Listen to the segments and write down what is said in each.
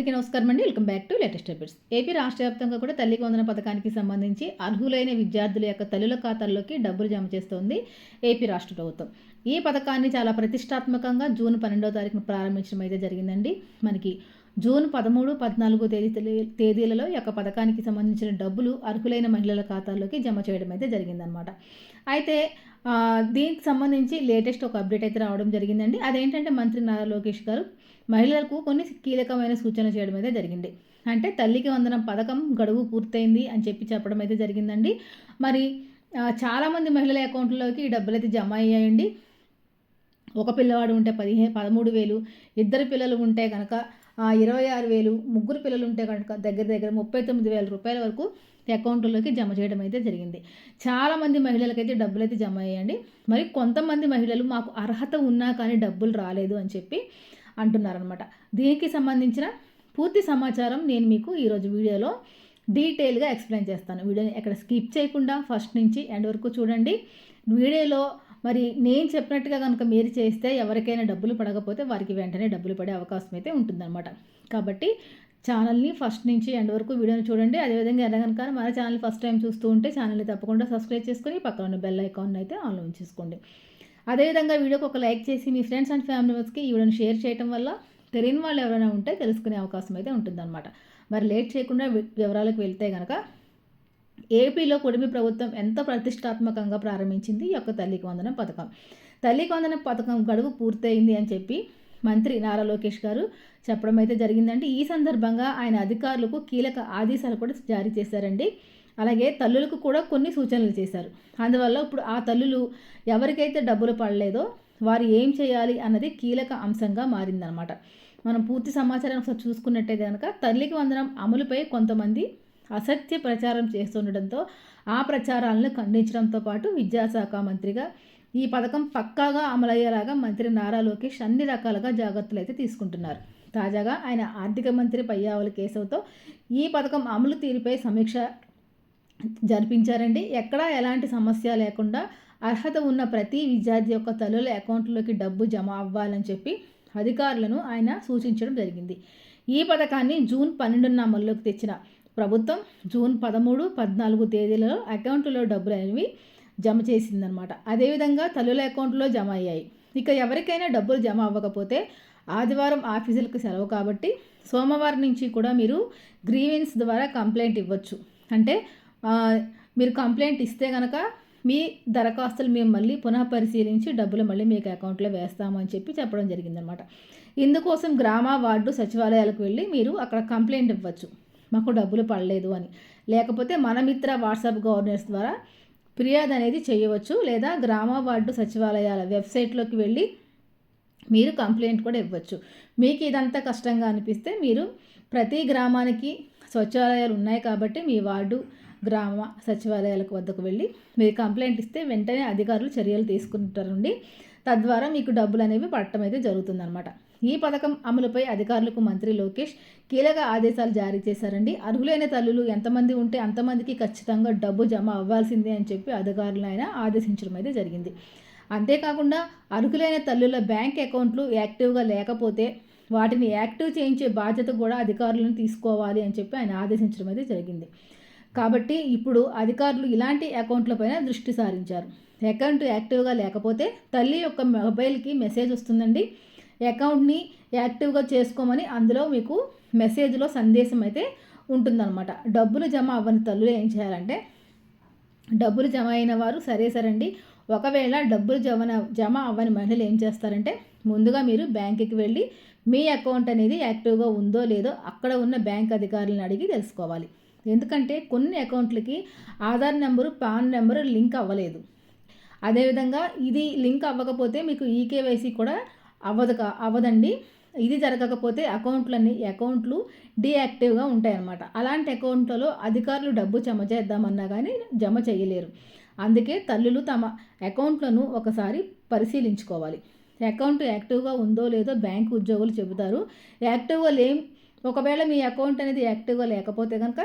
అందరికీ నమస్కారం అండి. Welcome back to latest updates. AP రాష్ట్ర వ్యాప్తంగా కూడా తల్లికి వందన పథకానికి సంబంధించి అర్హులైన విద్యార్థుల యొక్క తల్లుల ఖాతాల్లోకి డబ్బులు జమ చేస్తోంది ఏపీ రాష్ట్ర ప్రభుత్వం. ఈ పథకాన్ని చాలా ప్రతిష్టాత్మకంగా జూన్ పన్నెండవ తారీఖున ప్రారంభించడం అయితే జరిగిందండి. మనకి జూన్ పదమూడు పద్నాలుగు తేదీ తేదీలలో ఈ యొక్క పథకానికి సంబంధించిన డబ్బులు అర్హులైన మహిళల ఖాతాల్లోకి జమ చేయడం అయితే జరిగిందనమాట అయితే దీనికి సంబంధించి లేటెస్ట్ ఒక అప్డేట్ అయితే రావడం జరిగిందండి. అదేంటంటే మంత్రి నారా లోకేష్ గారు మహిళలకు కొన్ని కీలకమైన సూచనలు చేయడం అయితే జరిగింది. అంటే తల్లికి వందనం పథకం గడువు పూర్తయింది అని చెప్పి చెప్పడం అయితే జరిగిందండి. మరి చాలామంది మహిళల అకౌంట్లోకి ఈ డబ్బులు అయితే జమ అయ్యాయండి. ఒక పిల్లవాడు ఉంటే పదిహేను పదమూడు వేలు ఇద్దరు పిల్లలు ఉంటే కనుక ఇరవై ఆరు వేలు ముగ్గురు పిల్లలు ఉంటే కనుక దగ్గర దగ్గర ముప్పై తొమ్మిది వేల రూపాయల వరకు అకౌంట్లోకి జమ చేయడం అయితే జరిగింది. చాలామంది మహిళలకైతే డబ్బులు అయితే జమ అయ్యాయండి. మరి కొంతమంది మహిళలు మాకు అర్హత ఉన్నా కానీ డబ్బులు రాలేదు అని చెప్పి అంటున్నారనమాట దీనికి సంబంధించిన పూర్తి సమాచారం నేను మీకు ఈరోజు వీడియోలో డీటెయిల్గా ఎక్స్ప్లెయిన్ చేస్తాను. వీడియోని ఎక్కడ స్కిప్ చేయకుండా ఫస్ట్ నుంచి ఎండ్ వరకు చూడండి. వీడియోలో మరి నేను చెప్పినట్టుగా కనుక మీరు చేస్తే ఎవరికైనా డబ్బులు పడకపోతే వారికి వెంటనే డబ్బులు పడే అవకాశం అయితే ఉంటుందన్నమాట. కాబట్టి ఛానల్ని ఫస్ట్ నుంచి ఎండ్ వరకు వీడియోని చూడండి. అదేవిధంగా ఎలా కనుక మన ఛానల్ ఫస్ట్ టైం చూస్తూ ఉంటే ఛానల్ని తప్పకుండా సబ్స్క్రైబ్ చేసుకొని పక్కన ఉన్న బెల్ ఐకాన్ అయితే ఆన్లో ఉంచేసుకోండి అదేవిధంగా వీడియోకి ఒక లైక్ చేసి మీ ఫ్రెండ్స్ అండ్ ఫ్యామిలీ మెంబర్స్కి ఈ వీడియోని షేర్ చేయడం వల్ల తెలియని వాళ్ళు ఎవరైనా ఉంటే తెలుసుకునే అవకాశం అయితే ఉంటుందన్నమాట. మరి లేట్ చేయకుండా వివరాలకు వెళ్తే కనుక ఏపీలో కుటుంబ ప్రభుత్వం ఎంత ప్రతిష్టాత్మకంగా ప్రారంభించింది ఈ యొక్క తల్లికి వందనం పథకం. తల్లికి వందనం పథకం గడువు పూర్తయింది అని చెప్పి మంత్రి నారా లోకేష్ గారు చెప్పడం అయితే జరిగిందంటే ఈ సందర్భంగా ఆయన అధికారులకు కీలక ఆదేశాలు కూడా జారీ చేశారండి. అలాగే తల్లులకు కూడా కొన్ని సూచనలు చేశారు. అందువల్ల ఇప్పుడు ఆ తల్లులు ఎవరికైతే డబ్బులు పడలేదో వారు ఏం చేయాలి అన్నది కీలక అంశంగా మారిందనమాట మనం పూర్తి సమాచారం ఒకసారి చూసుకున్నట్టయితే కనుక తల్లికి వందనం అమలుపై కొంతమంది అసత్య ప్రచారం చేస్తుండటంతో ఆ ప్రచారాలను ఖండించడంతో పాటు విద్యాశాఖ మంత్రిగా ఈ పథకం పక్కాగా అమలయ్యేలాగా మంత్రి నారా లోకేష్ అన్ని రకాలుగా జాగ్రత్తలు అయితే తీసుకుంటున్నారు. తాజాగా ఆయన ఆర్థిక మంత్రి పయ్యావుల కేశవ్తో ఈ పథకం అమలు తీరుపై సమీక్ష జరిపించారండి. ఎక్కడా ఎలాంటి సమస్య లేకుండా అర్హత ఉన్న ప్రతి విద్యార్థి యొక్క తల్లుల అకౌంట్లోకి డబ్బు జమ అవ్వాలని చెప్పి అధికారులను ఆయన సూచించడం జరిగింది. ఈ పథకాన్ని జూన్ పన్నెండున అమల్లోకి తెచ్చిన ప్రభుత్వం జూన్ పదమూడు పద్నాలుగు తేదీలలో అకౌంట్లో డబ్బులు అనేవి జమ చేసిందనమాట అదేవిధంగా తల్లుల అకౌంట్లో జమ అయ్యాయి. ఇక ఎవరికైనా డబ్బులు జమ అవ్వకపోతే ఆదివారం ఆఫీసులకు సెలవు కాబట్టి సోమవారం నుంచి కూడా మీరు గ్రీవెన్స్ ద్వారా కంప్లైంట్ ఇవ్వచ్చు. అంటే మీరు కంప్లైంట్ ఇస్తే కనుక మీ దరఖాస్తులు మేము మళ్ళీ పునః పరిశీలించి డబ్బులు మళ్ళీ మీకు అకౌంట్లో వేస్తామని చెప్పి చెప్పడం జరిగిందనమాట. ఇందుకోసం గ్రామ వార్డు సచివాలయాలకు వెళ్ళి మీరు అక్కడ కంప్లైంట్ ఇవ్వచ్చు. మాకు డబ్బులు పడలేదు అని. లేకపోతే మన మిత్ర వాట్సాప్ గవర్నర్స్ ద్వారా ఫిర్యాదు అనేది చేయవచ్చు లేదా గ్రామ వార్డు సచివాలయాల వెబ్సైట్లోకి వెళ్ళి మీరు కంప్లైంట్ కూడా ఇవ్వచ్చు. మీకు ఇదంతా కష్టంగా అనిపిస్తే మీరు ప్రతి గ్రామానికి శౌచాలయాలు ఉన్నాయి కాబట్టి మీ వార్డు గ్రామ సచివాలయాలకు వద్దకు వెళ్ళి మీరు కంప్లైంట్ ఇస్తే వెంటనే అధికారులు చర్యలు తీసుకుంటారండి. తద్వారా మీకు డబ్బులు అనేవి పడటం అయితే జరుగుతుందన్నమాట. ఈ పథకం అమలుపై అధికారులకు మంత్రి లోకేష్ కీలక ఆదేశాలు జారీ చేశారండి. అర్హులైన తల్లులు ఎంతమంది ఉంటే అంతమందికి ఖచ్చితంగా డబ్బు జమ అవ్వాల్సిందే అని చెప్పి అధికారులు ఆయన ఆదేశించడం అయితే జరిగింది. అంతేకాకుండా అర్హులైన తల్లుల బ్యాంక్ అకౌంట్లు యాక్టివ్గా లేకపోతే వాటిని యాక్టివ్ చేయించే బాధ్యత కూడా అధికారులను తీసుకోవాలి అని చెప్పి ఆయన ఆదేశించడం అయితే జరిగింది. కాబట్టి ఇప్పుడు అధికారులు ఇలాంటి అకౌంట్లపైన దృష్టి సారించారు. అకౌంట్ యాక్టివ్గా లేకపోతే తల్లి యొక్క మొబైల్కి మెసేజ్ వస్తుందండి. అకౌంట్ని యాక్టివ్గా చేసుకోమని అందులో మీకు మెసేజ్లో సందేశం అయితే ఉంటుందన్నమాట. డబ్బులు జమ అవ్వని తల్లులు ఏం చేయాలంటే డబ్బులు జమ అయిన వారు సరే సరండి. ఒకవేళ డబ్బులు జమ జమ అవ్వని మహిళలు ఏం చేస్తారంటే ముందుగా మీరు బ్యాంకుకి వెళ్ళి మీ అకౌంట్ అనేది యాక్టివ్గా ఉందో లేదో అక్కడ ఉన్న బ్యాంక్ అధికారులను అడిగి తెలుసుకోవాలి. ఎందుకంటే కొన్ని అకౌంట్లకి Aadhaar number PAN number link అవ్వలేదు. అదేవిధంగా ఇది లింక్ అవ్వకపోతే మీకు ఈకేవైసీ కూడా అవ్వదు అవ్వదండి. ఇది జరగకపోతే అకౌంట్లన్నీ అకౌంట్లు డీయాక్టివ్గా ఉంటాయన్నమాట. అలాంటి అకౌంట్లలో అధికారులు డబ్బు జమ చేద్దామన్నా కానీ జమ చేయలేరు. అందుకే తల్లులు తమ అకౌంట్లను ఒకసారి పరిశీలించుకోవాలి. అకౌంట్ యాక్టివ్గా ఉందో లేదో బ్యాంకు ఉద్యోగులు చెబుతారు. యాక్టివ్గా లేం ఒకవేళ మీ అకౌంట్ అనేది యాక్టివ్గా లేకపోతే కనుక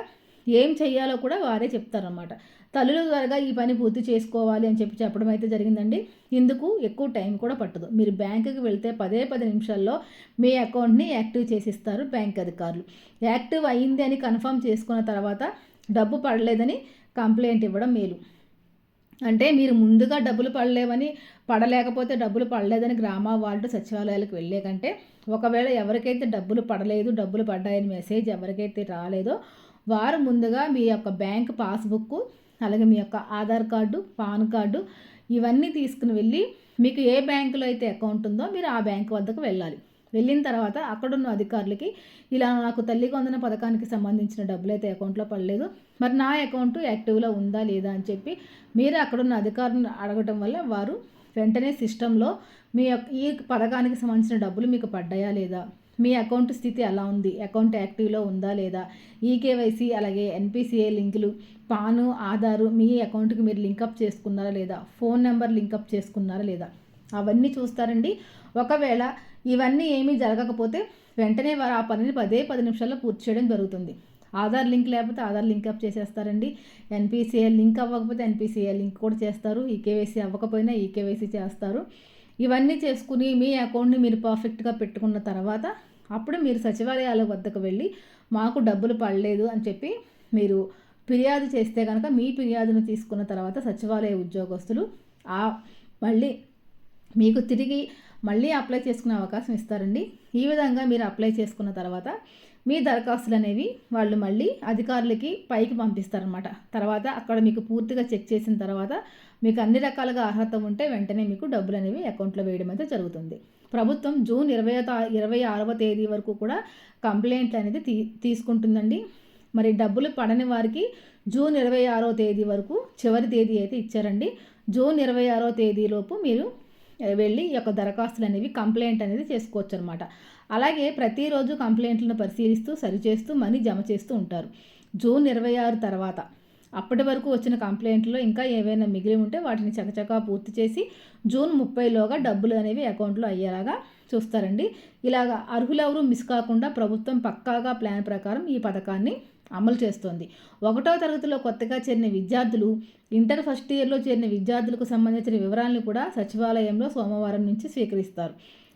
ఏం చేయాలో కూడా వారే చెప్తారన్నమాట. తల్లులు త్వరగా ఈ పని పూర్తి చేసుకోవాలి అని చెప్పి చెప్పడం అయితే జరిగిందండి. ఇందుకు ఎక్కువ టైం కూడా పట్టదు. మీరు బ్యాంకుకి వెళ్తే పదే పది నిమిషాల్లో మీ అకౌంట్ని యాక్టివ్ చేసిస్తారు బ్యాంక్ అధికారులు. యాక్టివ్ అయింది అని కన్ఫర్మ్ చేసుకున్న తర్వాత డబ్బు పడలేదని కంప్లైంట్ ఇవ్వడం మేలు. అంటే మీరు ముందుగా డబ్బులు పడలేవని పడలేకపోతే డబ్బులు పడలేదని గ్రామ వాళ్ళు సచివాలయాలకు వెళ్ళే కంటే ఒకవేళ ఎవరికైతే డబ్బులు పడలేదు డబ్బులు పడ్డాయని మెసేజ్ ఎవరికైతే రాలేదో వారు ముందుగా మీ యొక్క బ్యాంక్ పాస్బుక్ అలాగే మీ యొక్క ఆధార్ కార్డు పాన్ కార్డు ఇవన్నీ తీసుకుని వెళ్ళి మీకు ఏ బ్యాంకులో అయితే అకౌంట్ ఉందో మీరు ఆ బ్యాంకు వద్దకు వెళ్ళాలి. వెళ్ళిన తర్వాత అక్కడున్న అధికారులకి ఇలా నాకు తల్లి కొందన పథకానికి సంబంధించిన డబ్బులు అయితే అకౌంట్లో పడలేదు మరి నా అకౌంట్ యాక్టివ్లో ఉందా లేదా అని చెప్పి మీరు అక్కడున్న అధికారులను అడగటం వల్ల వారు వెంటనే సిస్టంలో మీ ఈ పథకానికి సంబంధించిన డబ్బులు మీకు పడ్డాయా లేదా మీ అకౌంట్ స్థితి ఎలా ఉంది? అకౌంట్ యాక్టివ్లో ఉందా లేదా? ఈకేవైసీ అలాగే ఎన్పిసిఏ లింకులు పాను ఆధారు మీ అకౌంట్కి మీరు లింకప్ చేసుకున్నారా లేదా? ఫోన్ నెంబర్ లింకప్ చేసుకున్నారా లేదా? అవన్నీ చూస్తారండి. ఒకవేళ ఇవన్నీ ఏమీ జరగకపోతే వెంటనే వారు ఆ పనిని పదే పది నిమిషాల్లో పూర్తి చేయడం జరుగుతుంది. ఆధార్ లింక్ లేకపోతే ఆధార్ లింక్ అప్ చేసేస్తారండి ఎన్పిసిఏ లింక్ అవ్వకపోతే ఎన్పిసిఏ లింక్ కూడా చేస్తారు. ఈకేవైసీ అవ్వకపోయినా ఈకేవైసీ చేస్తారు. ఇవన్నీ చేసుకుని మీ అకౌంట్ని మీరు పర్ఫెక్ట్గా పెట్టుకున్న తర్వాత అప్పుడు మీరు సచివాలయాల వద్దకు వెళ్ళి మాకు డబ్బులు పడలేదు అని చెప్పి మీరు ఫిర్యాదు చేస్తే కనుక మీ ఫిర్యాదును తీసుకున్న తర్వాత సచివాలయ ఉద్యోగస్తులు ఆ మళ్ళీ మీకు తిరిగి మళ్ళీ అప్లై చేసుకునే అవకాశం ఇస్తారండి. ఈ విధంగా మీరు అప్లై చేసుకున్న తర్వాత మీ దరఖాస్తులు అనేవి వాళ్ళు మళ్ళీ అధికారులకి పైకి పంపిస్తారనమాట తర్వాత అక్కడ మీకు పూర్తిగా చెక్ చేసిన తర్వాత మీకు అన్ని రకాలుగా అర్హత ఉంటే వెంటనే మీకు డబ్బులు అనేవి అకౌంట్లో వేయడం అయితే జరుగుతుంది. ప్రభుత్వం జూన్ ఇరవై ఇరవై ఆరవ తేదీ వరకు కూడా కంప్లైంట్లు అనేది తీ తీసుకుంటుందండి. మరి డబ్బులు పడని వారికి జూన్ ఇరవై ఆరో తేదీ వరకు చివరి తేదీ అయితే ఇచ్చారండి. జూన్ ఇరవై ఆరో తేదీలోపు మీరు వెళ్ళి ఈ యొక్క దరఖాస్తులు అనేవి కంప్లైంట్ అనేది చేసుకోవచ్చు అనమాట అలాగే ప్రతిరోజు కంప్లైంట్లను పరిశీలిస్తూ సరిచేస్తూ మనీ జమ చేస్తూ ఉంటారు. జూన్ ఇరవై ఆరు తర్వాత అప్పటి వరకు వచ్చిన కంప్లైంట్లో ఇంకా ఏవైనా మిగిలి ఉంటే వాటిని చకచకా పూర్తి చేసి జూన్ ముప్పైలోగా డబ్బులు అనేవి అకౌంట్లో అయ్యేలాగా చూస్తారండి. ఇలాగ అర్హులెవరూ మిస్ కాకుండా ప్రభుత్వం పక్కాగా ప్లాన్ ప్రకారం ఈ పథకాన్ని అమలు చేస్తోంది. ఒకటో తరగతిలో కొత్తగా చేరిన విద్యార్థులు ఇంటర్ ఫస్ట్ ఇయర్లో చేరిన విద్యార్థులకు సంబంధించిన వివరాలను కూడా సచివాలయంలో సోమవారం నుంచి స్వీకరిస్తారు.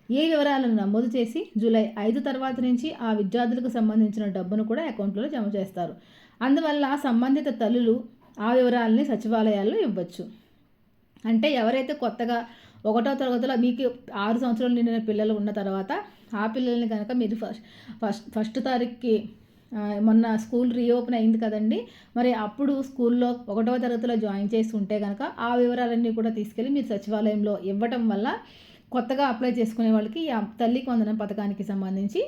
ఈ వివరాలను నమోదు చేసి జూలై ఐదు తర్వాత నుంచి ఆ విద్యార్థులకు సంబంధించిన డబ్బును కూడా అకౌంట్లో జమ చేస్తారు. అందువల్ల సంబంధిత తల్లులు ఆ వివరాలని సచివాలయాల్లో ఇవ్వచ్చు. అంటే ఎవరైతే కొత్తగా ఒకటో తరగతిలో మీకు ఆరు సంవత్సరాలు నిండిన పిల్లలు ఉన్న తర్వాత ఆ పిల్లల్ని కనుక మీరు ఫస్ట్ ఫస్ట్ ఫస్ట్ తారీఖుకి మొన్న స్కూల్ రీఓపెన్ అయింది కదండి. మరి అప్పుడు స్కూల్లో ఒకటవ తరగతిలో జాయిన్ చేసి ఉంటే కనుక ఆ వివరాలన్నీ కూడా తీసుకెళ్ళి మీరు సచివాలయంలో ఇవ్వటం వల్ల కొత్తగా అప్లై చేసుకునే వాళ్ళకి తల్లికి వందనం పథకానికి సంబంధించి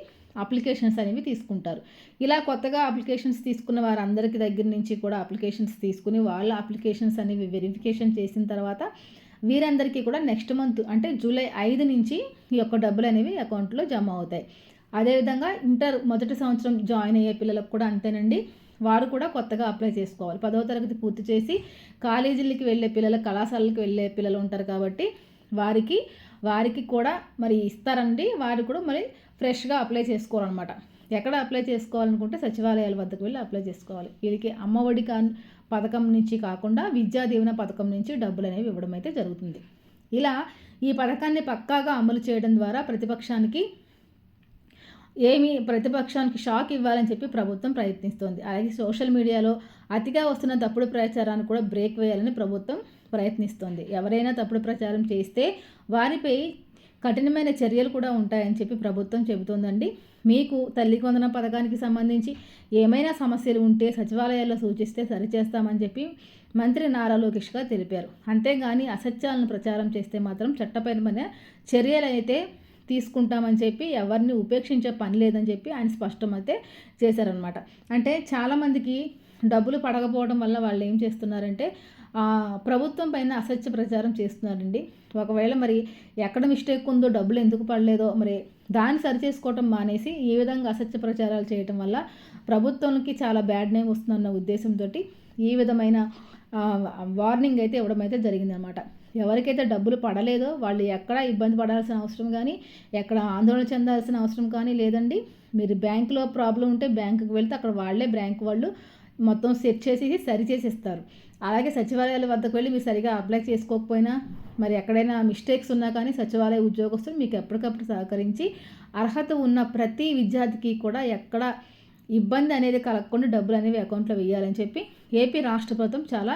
అప్లికేషన్స్ అనేవి తీసుకుంటారు. ఇలా కొత్తగా అప్లికేషన్స్ తీసుకున్న వారందరికి దగ్గర నుంచి కూడా అప్లికేషన్స్ తీసుకుని వాళ్ళ అప్లికేషన్స్ అనేవి వెరిఫికేషన్ చేసిన తర్వాత వీరందరికీ కూడా నెక్స్ట్ మంత్ అంటే జూలై ఐదు నుంచి ఈ యొక్క డబ్బులు అనేవి అకౌంట్లో జమ అవుతాయి. అదేవిధంగా ఇంటర్ మొదటి సంవత్సరం జాయిన్ అయ్యే పిల్లలకు కూడా అంతేనండి. వారు కూడా కొత్తగా అప్లై చేసుకోవాలి. పదవ తరగతి పూర్తి చేసి కాలేజీలకి వెళ్ళే పిల్లలు కళాశాలకి వెళ్ళే పిల్లలు ఉంటారు కాబట్టి వారికి వారికి కూడా మరి ఇస్తారండి. వారు కూడా మరి ఫ్రెష్గా అప్లై చేసుకోవాలన్నమాట. ఎక్కడ అప్లై చేసుకోవాలనుకుంటే సచివాలయాల వద్దకు వెళ్ళి అప్లై చేసుకోవాలి. వీరికి అమ్మఒడి కా పథకం నుంచి కాకుండా విద్యా దీవెన పథకం నుంచి డబ్బులు అనేవి ఇవ్వడం అయితే జరుగుతుంది. ఇలా ఈ పథకాన్ని పక్కాగా అమలు చేయడం ద్వారా ప్రతిపక్షానికి ఏమి ప్రతిపక్షానికి షాక్ ఇవ్వాలని చెప్పి ప్రభుత్వం ప్రయత్నిస్తోంది. అలాగే సోషల్ మీడియాలో అతిగా వస్తున్న తప్పుడు ప్రచారాన్ని కూడా బ్రేక్ వేయాలని ప్రభుత్వం ప్రయత్నిస్తోంది. ఎవరైనా తప్పుడు ప్రచారం చేస్తే వారిపై కఠినమైన చర్యలు కూడా ఉంటాయని చెప్పి ప్రభుత్వం చెబుతోందండి. మీకు తల్లి కొందన పథకానికి సంబంధించి ఏమైనా సమస్యలు ఉంటే సచివాలయాల్లో సూచిస్తే సరిచేస్తామని చెప్పి మంత్రి నారా లోకేష్ గారు తెలిపారు. అంతేగాని అసత్యాలను ప్రచారం చేస్తే మాత్రం చట్టపరమైన చర్యలు అయితే తీసుకుంటామని చెప్పి ఎవరిని ఉపేక్షించే పని లేదని చెప్పి ఆయన స్పష్టమైతే చేశారనమాట అంటే చాలామందికి డబ్బులు పడకపోవడం వల్ల వాళ్ళు ఏం చేస్తున్నారంటే ప్రభుత్వం పైన అసత్య ప్రచారం చేస్తున్నారండి. ఒకవేళ మరి ఎక్కడ మిస్టేక్ ఉందో డబ్బులు ఎందుకు పడలేదో మరి దాన్ని సరిచేసుకోవటం మానేసి ఈ విధంగా అసత్య ప్రచారాలు చేయటం వల్ల ప్రభుత్వానికి చాలా బ్యాడ్ నేమ్ వస్తుందన్న ఉద్దేశంతో ఈ విధమైన వార్నింగ్ అయితే ఇవ్వడం అయితే జరిగిందనమాట ఎవరికైతే డబ్బులు పడలేదో వాళ్ళు ఎక్కడ ఇబ్బంది పడాల్సిన అవసరం కానీ ఎక్కడ ఆందోళన చెందాల్సిన అవసరం కానీ లేదండి. మీరు బ్యాంకులో ప్రాబ్లం ఉంటే బ్యాంకుకి వెళ్తే అక్కడ వాళ్ళే బ్యాంక్ వాళ్ళు మొత్తం సెట్ చేసి సరి చేసి ఇస్తారు అలాగే సచివాలయాల వద్దకు వెళ్ళి మీరు సరిగా అప్లై చేసుకోకపోయినా మరి ఎక్కడైనా మిస్టేక్స్ ఉన్నా కానీ సచివాలయ ఉద్యోగస్తులు మీకు ఎప్పటికప్పుడు సహకరించి అర్హత ఉన్న ప్రతి విద్యార్థికి కూడా ఎక్కడ ఇబ్బంది అనేది కలగకుండా డబ్బులు అనేవి అకౌంట్లో వేయాలని చెప్పి ఏపీ రాష్ట్ర ప్రభుత్వం చాలా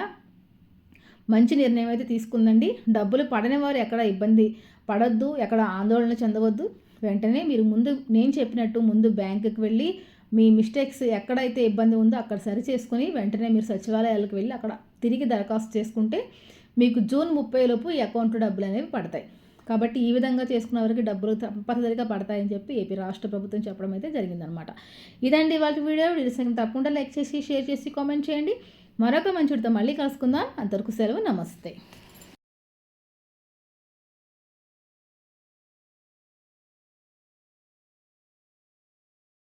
మంచి నిర్ణయం అయితే తీసుకుందండి. డబ్బులు పడని వారు ఎక్కడ ఇబ్బంది పడొద్దు ఎక్కడ ఆందోళన చెందవద్దు. వెంటనే మీరు ముందు నేను చెప్పినట్టు ముందు బ్యాంకుకి వెళ్ళి మీ మిస్టేక్స్ ఎక్కడైతే ఇబ్బంది ఉందో అక్కడ సరి చేసుకొని వెంటనే మీరు సచివాలయాలకు వెళ్ళి అక్కడ తిరిగి దరఖాస్తు చేసుకుంటే మీకు జూన్ ముప్పై లోపు ఈ అకౌంట్లో డబ్బులు అనేవి పడతాయి. కాబట్టి ఈ విధంగా చేసుకున్న వారికి డబ్బులు తప్పనిసరిగా పడతాయని చెప్పి ఏపీ రాష్ట్ర ప్రభుత్వం చెప్పడం అయితే జరిగిందనమాట. ఇదండి వాళ్ళ వీడియో. వీడియో తప్పకుండా లైక్ చేసి షేర్ చేసి కామెంట్ చేయండి. మరొక మంచుడితో మళ్ళీ కలుసుకుందాం. అంతవరకు సెలవు. నమస్తే.